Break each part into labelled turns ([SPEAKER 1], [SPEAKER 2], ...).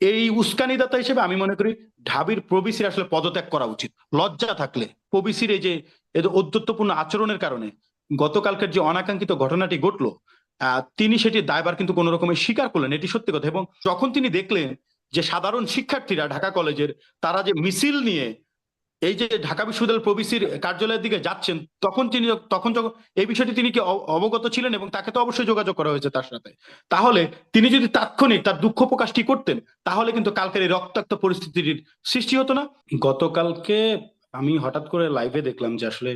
[SPEAKER 1] এই উস্কানিদাতা হিসেবে আমি মনে করি ঢাবির প্রবিসির আসলে পদত্যাগ করা উচিত। লজ্জা থাকলে প্রবিসির এই যে ঔদ্ধত্যপূর্ণ আচরণের কারণে গতকালকের যে অনাকাঙ্ক্ষিত ঘটনাটি ঘটলো তিনি সেটি দায়বার কিন্তু কোন রকমের স্বীকার করলেন, এটি সত্যি কথা। এবং যখন তিনি দেখলেন যে সাধারণ শিক্ষার্থীরা ঢাকা কলেজের তারা যে মিছিল নিয়ে এই যে ঢাকা বিশ্ববিদ্যালয় প্রবিসির কার্যালয়ের দিকে যাচ্ছেন, তখন তিনি, তখন যখন এই বিষয়টি তিনি কি অবগত ছিলেন এবং তাকে তো অবশ্যই যোগাযোগ করা হয়েছে তার সাথে? তাহলে তিনি যদি তাৎক্ষণিক তার দুঃখ প্রকাশটি করতেন, তাহলে কিন্তু কালকের এই রক্তাক্ত পরিস্থিতির সৃষ্টি হতো না? গতকালকে আমি হঠাৎ করে লাইভে দেখলাম যে আসলে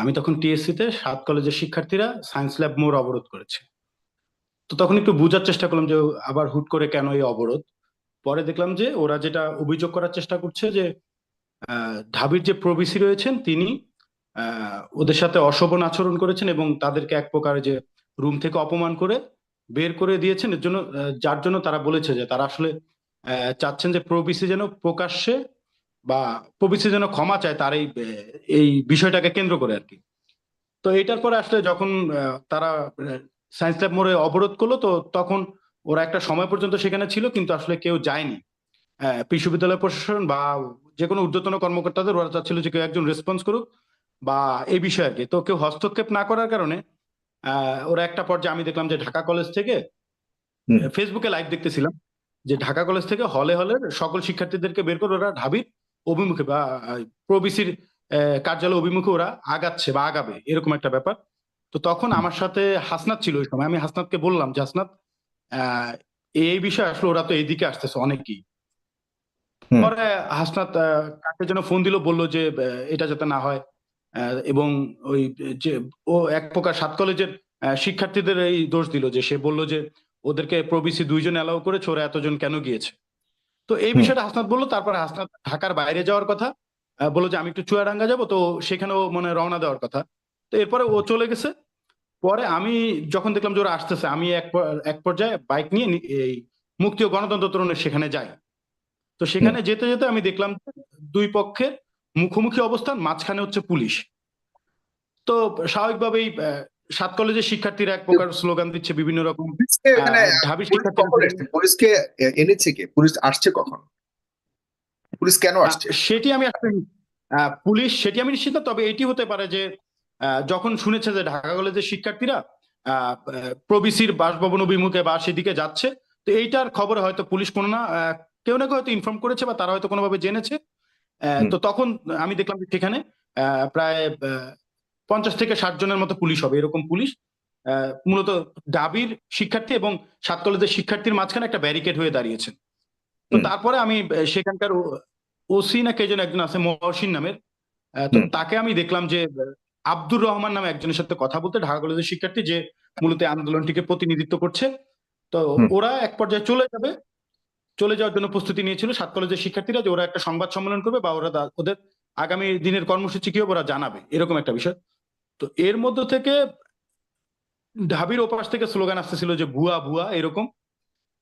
[SPEAKER 1] আমি তখন টিএসসি তে সাত কলেজের শিক্ষার্থীরা সায়েন্স ল্যাব মোড় অবরোধ করেছে। তো তখন একটু বোঝার চেষ্টা করলাম যে আবার হুট করে কেন এই অবরোধ? পরে দেখলাম যে ওরা যেটা অভিযোগ করার চেষ্টা করছে যে ঢাবির যে প্রবিসি রয়েছেন, তিনি ওদের সাথে অশোভন আচরণ করেছেন এবং তাদেরকে এক প্রকার যে রুম থেকে অপমান করে বের করে দিয়েছেন। এর জন্য যার জন্য তারা বলেছে যে তারা আসলে চাচ্ছেন যে প্রবিসি যেন প্রকাশ্যে বা প্রবিসি যেন ক্ষমা চায় তার এই বিষয়টাকে কেন্দ্র করে আর কি। তো এটার পরে আসলে যখন তারা সায়েন্স ল্যাব মোড়ে অবরোধ করল, তো তখন ওরা একটা সময় পর্যন্ত সেখানে ছিল, কিন্তু আসলে কেউ যায়নি। বিশ্ববিদ্যালয় প্রশাসন বা যে কোনো ঊর্ধ্বতন কর্মকর্তাদের ওরা চাচ্ছিল যে কেউ একজন রেসপন্স করুক বা এই বিষয়ে আর কি তো কেউ হস্তক্ষেপ না করার কারণে ওরা একটা পর্যায়ে আমি দেখলাম যে ঢাকা কলেজ থেকে ফেসবুকে লাইভ দেখতেছিলাম যে ঢাকা কলেজ থেকে হলে হলে সকল শিক্ষার্থীদেরকে বের করে ওরা ঢাবির অভিমুখে বা প্রবিসির কার্যালয় অভিমুখে ওরা আগাচ্ছে বা আগাবে এরকম একটা ব্যাপার। তো তখন আমার সাথে হাসনাত ছিল ওই সময়। আমি হাসনাতকে বললাম যে হাসনাত আহ, এই বিষয়ে আসলে ওরা তো এইদিকে আসতেছে অনেকেই। পরে হাসনাত কাকে যেন ফোন দিল বলল যে এটা যাতে না হয়। এবং ওই যে ও এক প্রকার সাত কলেজের শিক্ষার্থীদের এই দোষ দিল যে সে বলল যে ওদেরকে প্রবিসি দুইজন অ্যালাউ করেছে ওরা এতজন কেন গিয়েছে? তো এই বিষয়টা হাসনাত বলল তারপর হাসনাত ঢাকার বাইরে যাওয়ার কথা বলল যে আমি একটু চুয়াডাঙ্গা যাব। তো সেখানেও মানে রওনা দেওয়ার কথা। তো এরপরে ও চলে গেছে। পরে আমি যখন দেখলাম যে ওরা আসতেছে আমি এক এক পর্যায়ে বাইক নিয়ে এই মুক্তি ও গণতন্ত্র তরুণের সেখানে যাই। তো সেখানে যেতে যেতে আমি দেখলাম যে দুই পক্ষের মুখোমুখি অবস্থান মাঝখানে হচ্ছে পুলিশ। তো স্বাভাবিকভাবেই সাত কলেজের শিক্ষার্থীরা এক প্রকার স্লোগান দিচ্ছে বিভিন্ন রকম ঢাবি?
[SPEAKER 2] পুলিশকে এনেছে কে? পুলিশ আসছে কখন? পুলিশ কেন আসছে?
[SPEAKER 1] সেটি আমি আসলে পুলিশ সেটি আমি নিশ্চিত না, তবে এটি হতে পারে যে আহ, যখন শুনেছে যে ঢাকা কলেজের শিক্ষার্থীরা প্রবিসির বাসভবন অভিমুখে বা সেদিকে যাচ্ছে তো এইটার খবরে হয়তো পুলিশ কোনো না কেউ না কেউ হয়তো ইনফর্ম করেছে বা তারা হয়তো কোনোভাবে জেনেছে। তো তখন আমি দেখলাম যে সেখানে প্রায় পঞ্চাশ থেকে ষাট জনের মতো পুলিশ হবে এরকম পুলিশ। মূলত ডাবির শিক্ষার্থী এবং সাত কলেজের শিক্ষার্থীর মাঝখানে একটা ব্যারিকেড হয়ে দাঁড়িয়েছে। তো তারপরে আমি সেখানকার ওসি না কে যেন একজন আছে মহসিন নামের তো তাকে আমি দেখলাম যে আব্দুর রহমান নামে একজনের সাথে কথা বলতে ঢাকা কলেজের শিক্ষার্থী যে মূলত আন্দোলনটিকে প্রতিনিধিত্ব করছে। তো ওরা এক পর্যায়ে চলে যাবে চলে যাওয়ার জন্য প্রস্তুতি নিয়েছিল সাত কলেজের শিক্ষার্থীরা যে ওরা একটা সংবাদ সম্মেলন করবে বা ওরা ওদের আগামী দিনের কর্মসূচি কি ওরা জানাবে, এরকম একটা বিষয়। তো এর মধ্য থেকে ঢাবির ওপাশ থেকে স্লোগান আসতেছিল যে ভুয়া ভুয়া, এরকম।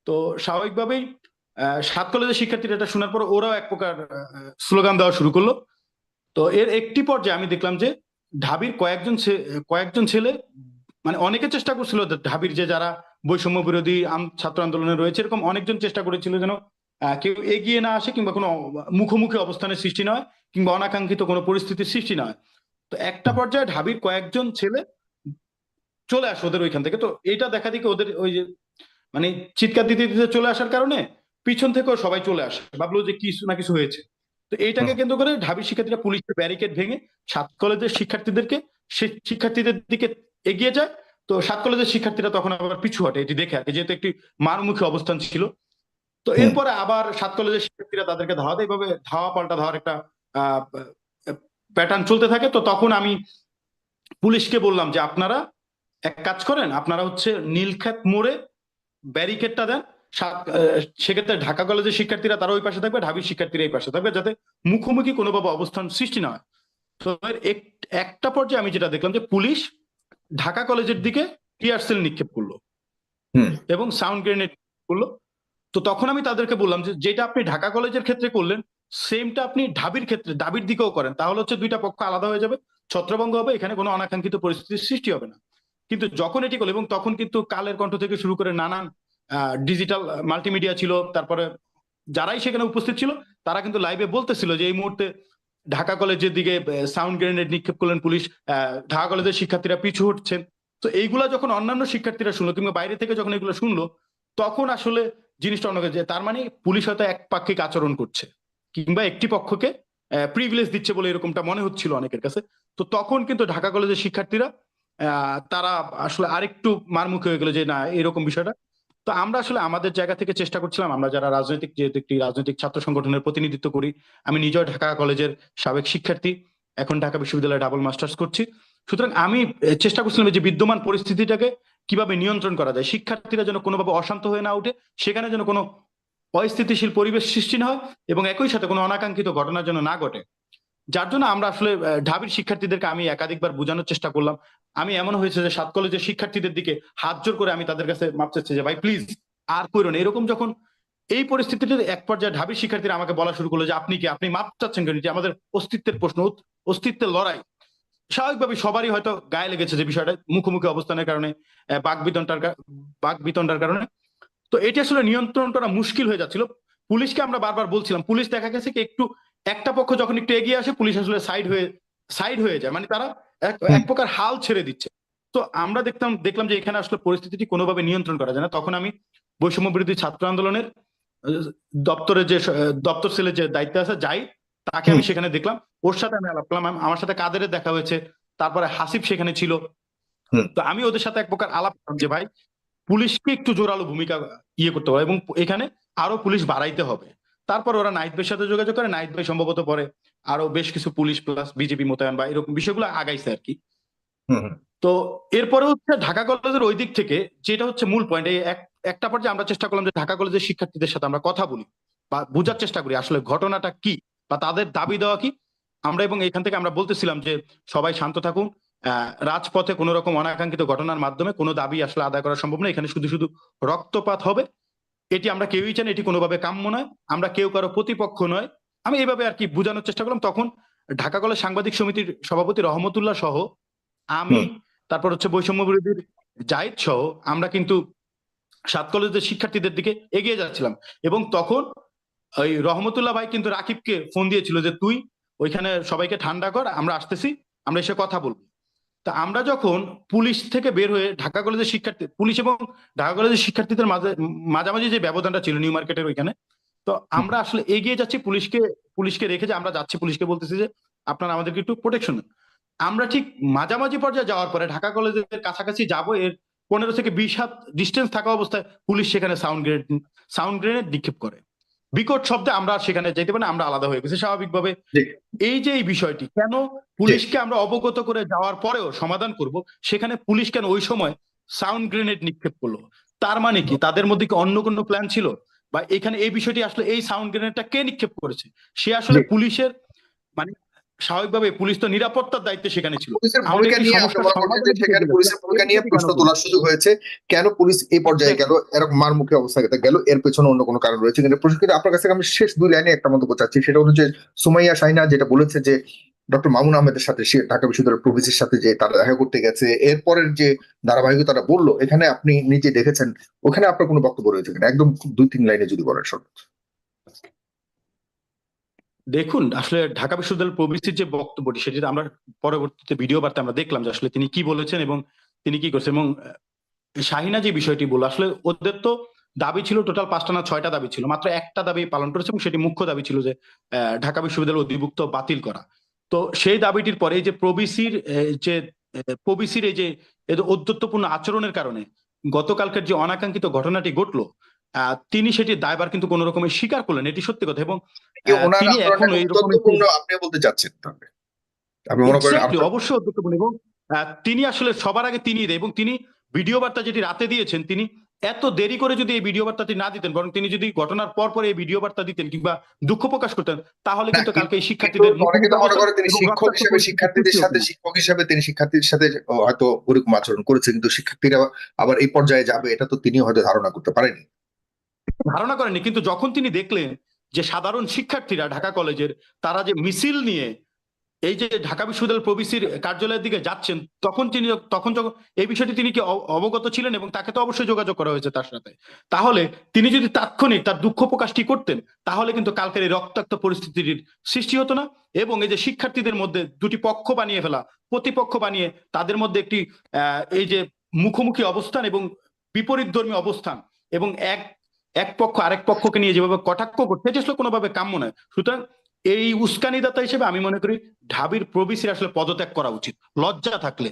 [SPEAKER 1] তো স্বাভাবিকভাবেই সাত কলেজের শিক্ষার্থীরা এটা শোনার পর ওরাও এক প্রকার স্লোগান দেওয়া শুরু করল। তো এর একটি পর্যায়ে আমি দেখলাম যে ঢাবির কয়েকজন কয়েকজন ছেলে মানে অনেকে চেষ্টা করছিল ঢাবির যে যারা বৈষম্য বিরোধী আম- ছাত্র আন্দোলনে রয়েছে। এরকম অনেকজন চেষ্টা করেছিল যেন কেউ এগিয়ে না আসে কিংবা কোনো মুখোমুখি অবস্থানের সৃষ্টি নয় কিংবা অনাকাঙ্ক্ষিত কোনো পরিস্থিতির সৃষ্টি নয়। তো একটা পর্যায়ে ঢাবির কয়েকজন ছেলে চলে আসে ওদের ওইখান থেকে। তো এটা দেখা দিকে ওদের ওই যে মানে চিৎকার দিতে দিতে চলে আসার কারণে পিছন থেকেও সবাই চলে আসে। ভাবলো যে কিছু না কিছু হয়েছে। তো এইটাকে কেন্দ্র করে ঢাবি শিক্ষার্থীরা পুলিশের ব্যারিকেড ভেঙে সাত কলেজের শিক্ষার্থীদেরকে সে শিক্ষার্থীদের দিকে এগিয়ে যায়। তো সাত কলেজের শিক্ষার্থীরা তখন আবার পিছু হটে এটি দেখে আর যেহেতু একটি মারমুখী অবস্থান ছিল। তো এরপরে আবার সাত কলেজের শিক্ষার্থীরা তাদেরকে ধাওয়া দেয় এইভাবে ধাওয়া পাল্টা ধাওয়ার একটা প্যাটার্ন চলতে থাকে। তো তখন আমি পুলিশকে বললাম যে আপনারা এক কাজ করেন আপনারা হচ্ছে নীলক্ষেত মোড়ে ব্যারিকেডটা দেন। সেক্ষেত্রে ঢাকা কলেজের শিক্ষার্থীরা তারা ওই পাশে থাকবে ঢাবির শিক্ষার্থীরা এই পাশে থাকবে যাতে মুখোমুখি কোনোভাবে অবস্থান সৃষ্টি না হয়। তো এক- একটা পর্যায়ে আমি যেটা দেখলাম যে পুলিশ ঢাকা কলেজের দিকে টিয়ার সেল নিক্ষেপ করল। এবং সাউন্ড গ্রেনেড করল। তো তখন আমি তাদেরকে বললাম যে যেটা আপনি ঢাকা কলেজের ক্ষেত্রে করলেন সেমটা আপনি ঢাবির ক্ষেত্রে দাবির দিকেও করেন। তাহলে হচ্ছে দুইটা পক্ষ আলাদা হয়ে যাবে। ছত্রভঙ্গ হবে এখানে কোনো অনাকাঙ্ক্ষিত পরিস্থিতির সৃষ্টি হবে না। কিন্তু যখন এটি করল এবং তখন কিন্তু কালের কণ্ঠ থেকে শুরু করে নানান ডিজিটাল মাল্টিমিডিয়া ছিল। তারপরে যারাই সেখানে উপস্থিত ছিল তারা কিন্তু লাইভে বলতেছিল যে এই মুহূর্তে ঢাকা কলেজের দিকে সাউন্ড গ্রেনেড নিক্ষেপ করলেন পুলিশ ঢাকা কলেজের শিক্ষার্থীরা পিছু হচ্ছেন তো এইগুলা যখন অন্যান্য শিক্ষার্থীরা শুনলো কিংবা বাইরে থেকে যখন এগুলো শুনলো, তখন আসলে জিনিসটা অন্য যে, তার মানে পুলিশ হয়তো এক পাক্ষিক আচরণ করছে, কিংবা একটি পক্ষকে প্রিভিলেজ দিচ্ছে বলে এরকমটা মনে হচ্ছিল অনেকের কাছে। তো তখন কিন্তু ঢাকা কলেজের শিক্ষার্থীরা তারা আসলে আরেকটু মারমুখী হয়ে গেল যে, না, এরকম বিষয়টা তো আমরা আসলে আমাদের জায়গা থেকে চেষ্টা করছিলাম, আমরা যারা রাজনৈতিক যে একটি রাজনৈতিক ছাত্র সংগঠনের প্রতিনিধিত্ব করি, আমি নিজেও ঢাকা কলেজের সাবেক শিক্ষার্থী, এখন ঢাকা বিশ্ববিদ্যালয়ে ডাবল মাস্টার্স করছি। সুতরাং আমি চেষ্টা করছিলাম যে বিদ্যমান পরিস্থিতিটাকে কীভাবে নিয়ন্ত্রণ করা যায়, শিক্ষার্থীরা যেন কোনোভাবে অশান্ত হয়ে না ওঠে সেখানে যেন কোনো অস্থিতিশীল পরিবেশ সৃষ্টি না হয় এবং একই সাথে কোনো অনাকাঙ্ক্ষিত ঘটনা যেন না ঘটে। যার জন্য আমরা আসলে ঢাবির শিক্ষার্থীদেরকে আমি একাধিকবার বোঝানোর চেষ্টা করলাম। আমি এমন হয়েছে যে সাত কলেজের শিক্ষার্থীদের দিকে হাত জোর করে আমি তাদের কাছে মাপ চাচ্ছি যে ভাই প্লিজ আর করো না। এরকম যখন এই পরিস্থিতিতে এক পর্যায়ে ঢাবির শিক্ষার্থীরা আমাকে বলা শুরু করল যে আপনি কি আপনি মাপ চাচ্ছেন কেন? যে আমাদের অস্তিত্বের প্রশ্ন অস্তিত্বের লড়াই। স্বাভাবিকভাবে সবারই হয়তো গায়ে লেগেছে যে বিষয়টা মুখোমুখি অবস্থানের কারণে আহ, বাকবিতণ্ডার কা- বাকবিতণ্ডার কারণে। তো এটি আসলে নিয়ন্ত্রণ করা মুশকিল হয়ে যাচ্ছিল। পুলিশকে আমরা বারবার বলছিলাম পুলিশ দেখা গেছে কি একটু একটা পক্ষ যখন একটু এগিয়ে আসে পুলিশ আসলে সাইড হয়ে সাইড হয়ে যায়। মানে তারা এক। প্রকার হাল ছেড়ে দিচ্ছে। তো আমরা দেখতাম দেখলাম যে এখানে আসলে পরিস্থিতিটি কোনোভাবে নিয়ন্ত্রণ করা যায় না। তখন আমি বৈষম্য বিরোধী ছাত্র আন্দোলনের দপ্তরের যে দপ্তর সেলের যে দায়িত্বে আছে যাই তাকে আমি সেখানে দেখলাম। ওর সাথে আমি আলাপ করলাম। আমার সাথে কাদেরের দেখা হয়েছে। তারপরে হাসিব সেখানে ছিল। তো আমি ওদের সাথে এক প্রকার আলাপ করলাম যে ভাই পুলিশকে একটু জোরালো ভূমিকা ইয়ে করতে হবে এবং এখানে আরও পুলিশ বাড়াইতে হবে। তারপর ওরা নাইট ভাইয়ের সাথে যোগাযোগ করে নাইট ভাই সম্ভবত পরে আরও বেশ কিছু পুলিশ প্লাস বিজেপি মোতায়েন বা এরকম বিষয়গুলো আগাইছে আর কি। তো এরপরে হচ্ছে ঢাকা কলেজের ওই দিক থেকে যেটা হচ্ছে মূল পয়েন্ট এই একটা পর্যায়ে আমরা চেষ্টা করলাম যে ঢাকা কলেজের শিক্ষার্থীদের সাথে আমরা কথা বলি বা বোঝার চেষ্টা করি আসলে ঘটনাটা কি বা তাদের দাবি দেওয়া কি। আমরা এবং এখান থেকে আমরা বলতেছিলাম যে সবাই শান্ত থাকুন আহ, রাজপথে কোনো রকম অনাকাঙ্ক্ষিত ঘটনার মাধ্যমে কোনো দাবি আসলে আদায় করা সম্ভব না এখানে শুধু শুধু রক্তপাত হবে। এটি আমরা কেউই চাই না, এটি কোনোভাবে কাম্য নয় আমরা কেউ কারও প্রতিপক্ষ নয়। আমি এইভাবে আর কি বোঝানোর চেষ্টা করলাম। তখন ঢাকা কলেজ সাংবাদিক সমিতির সভাপতি রহমতুল্লাহ সহ আমি তারপর হচ্ছে বৈষম্য বিরোধীর জাহিদ সহ আমরা কিন্তু সাত কলেজের শিক্ষার্থীদের দিকে এগিয়ে যাচ্ছিলাম। এবং তখন ওই রহমতুল্লাহ ভাই কিন্তু রাকিবকে ফোন দিয়েছিল যে তুই ওইখানে সবাইকে ঠান্ডা কর আমরা আসতেছি আমরা এসে কথা বলব। তা আমরা যখন পুলিশ থেকে বের হয়ে ঢাকা কলেজের শিক্ষার্থী পুলিশ এবং ঢাকা কলেজের শিক্ষার্থীদের মাঝে মাঝামাঝি যে ব্যবধানটা ছিল নিউ মার্কেটের ওইখানে তো আমরা আসলে এগিয়ে যাচ্ছি পুলিশকে পুলিশকে রেখে যে আমরা যাচ্ছি পুলিশকে বলতেছি যে আপনারা আমাদেরকে একটু প্রোটেকশন আমরা ঠিক মাঝামাঝি পর্যায়ে যাওয়ার পরে ঢাকা কলেজের কাছাকাছি যাব এর পনেরো থেকে বিশ হাত ডিস্টেন্স থাকা অবস্থায় পুলিশ সেখানে সাউন্ড গ্রেনেড সাউন্ড গ্রেনেড নিক্ষেপ করে। বিকট শব্দে আমরা সেখানে যেতে পারি না, আমরা আলাদা হয়ে গেছি স্বাভাবিকভাবে। এই যে এই বিষয়টি কেন পুলিশকে আমরা অবগত করে যাওয়ার পরেও সমাধান করব সেখানে পুলিশ কেন ওই সময় সাউন্ড গ্রেনেড নিক্ষেপ করল? তার মানে কি? তাদের মধ্যে কি অন্য কোনো প্ল্যান ছিল? বা এখানে এই বিষয়টি আসলে এই সাউন্ড গ্রেনেডটা কে নিক্ষেপ করেছে? সে আসলে পুলিশের মানে স্বাভাবিকভাবে পুলিশ তো নিরাপত্তার দায়িত্বে সেখানে ছিল।
[SPEAKER 2] সেখানে পুলিশের ভূমিকা নিয়ে প্রশ্ন তোলার সুযোগ হয়েছে। কেন পুলিশ এই পর্যায়ে গেল? এরকম মারমুখী অবস্থায় গেল। এর পেছনে অন্য কোনো কারণ রয়েছে কিন্তু প্রশিক্ষিত আপনার কাছে আমি শেষ দুই লাইনে একটা মন্তব্য চাচ্ছি। সেটা হলো যে সুমাইয়া সাইনা যেটা বলেছে যে ডক্টর মামুন আহমেদের সাথে সে ঢাকা বিশ্ববিদ্যালয়ের প্রফেসির সাথে যে তারা দেখা করতে গেছে এরপরের যে ধারাবাহিকতাটা বলল এখানে আপনি নিজে দেখেছেন ওখানে আপনার কোনো বক্তব্য রয়েছে কিনা? একদম দুই তিন লাইনে যদি বলেন সব
[SPEAKER 1] দেখুন, আসলে ঢাকা বিশ্ববিদ্যালয়ের প্রবিসির যে বক্তব্যটি, সেটি আমরা পরবর্তীতে ভিডিও বার্তা আমরা দেখলাম যে আসলে তিনি কি বলেছেন এবং তিনি কি করছেন এবং শাহিনা যে বিষয়টি বলল, আসলে ওদের তো দাবি ছিল টোটাল পাঁচটা না ছয়টা দাবি ছিল, মাত্র একটা দাবি পালন করেছে এবং সেটি মুখ্য দাবি ছিল যে ঢাকা বিশ্ববিদ্যালয় অধিভুক্ত বাতিল করা। তো সেই দাবিটির পরে যে প্রবিসির যে প্রবিসির এই যে যে আচরণের কারণে গতকালকের যে অনাকাঙ্ক্ষিত ঘটনাটি ঘটলো তিনি সেটি দায়বার কিন্তু কোন রকমের স্বীকার করলেন এটি সত্যি কথা এবং তিনি
[SPEAKER 2] এখনও
[SPEAKER 1] এইরকম
[SPEAKER 2] আপনি বলতে চাচ্ছেন আপনি মনে আপনার-
[SPEAKER 1] অবশ্যই অধ্যক্ষপূর্ণ এবং তিনি আসলে সবার আগে তিনি এবং তিনি ভিডিও বার্তা যেটি রাতে দিয়েছেন তিনি এত দেরি করে যদি এই ভিডিও বার্তাটি না দিতেন বরং তিনি যদি ঘটনার পর পর এই ভিডিও বার্তা দিতেন কিংবা দুঃখ প্রকাশ করতেন তাহলে কিন্তু কালকে এই শিক্ষার্থীদের
[SPEAKER 2] অনেকে তো মনে করে তিনি শিক্ষক হিসেবে শিক্ষার্থীদের সাথে শিক্ষক হিসেবে তিনি শিক্ষার্থীদের সাথে হয়তো ওরকম আচরণ করেছে কিন্তু শিক্ষার্থীরা আবার এই পর্যায়ে যাবে এটা তো তিনি হয়তো ধারণা করতে পারেনি।
[SPEAKER 1] ধারণা করেননি, কিন্তু যখন তিনি দেখলেন যে সাধারণ শিক্ষার্থীরা ঢাকা কলেজের, তারা যে মিছিল নিয়ে এই যে ঢাকা বিশ্ববিদ্যালয় প্রবিসির কার্যালয়ের দিকে যাচ্ছেন, তখন তিনি তখন যখন এই বিষয়টি তিনি কি অবগত ছিলেন এবং তাকে তো অবশ্যই যোগাযোগ করা হয়েছে তার সাথে। তাহলে তিনি যদি তাৎক্ষণিক তার দুঃখ প্রকাশটি করতেন, তাহলে কিন্তু কালকের এই রক্তাক্ত পরিস্থিতির সৃষ্টি হতো না এবং এই যে শিক্ষার্থীদের মধ্যে দুটি পক্ষ বানিয়ে ফেলা, প্রতিপক্ষ বানিয়ে তাদের মধ্যে একটি এই যে মুখোমুখি অবস্থান এবং বিপরীতধর্মী অবস্থান এবং এক এক পক্ষ আরেক পক্ষকে নিয়ে যেভাবে কটাক্ষ করছে আসলে কোনোভাবে কাম্য নয়। সুতরাং এই উস্কানিদাতা হিসেবে আমি মনে করি ঢাবির প্রবিসির আসলে পদত্যাগ করা উচিত, লজ্জা থাকলে।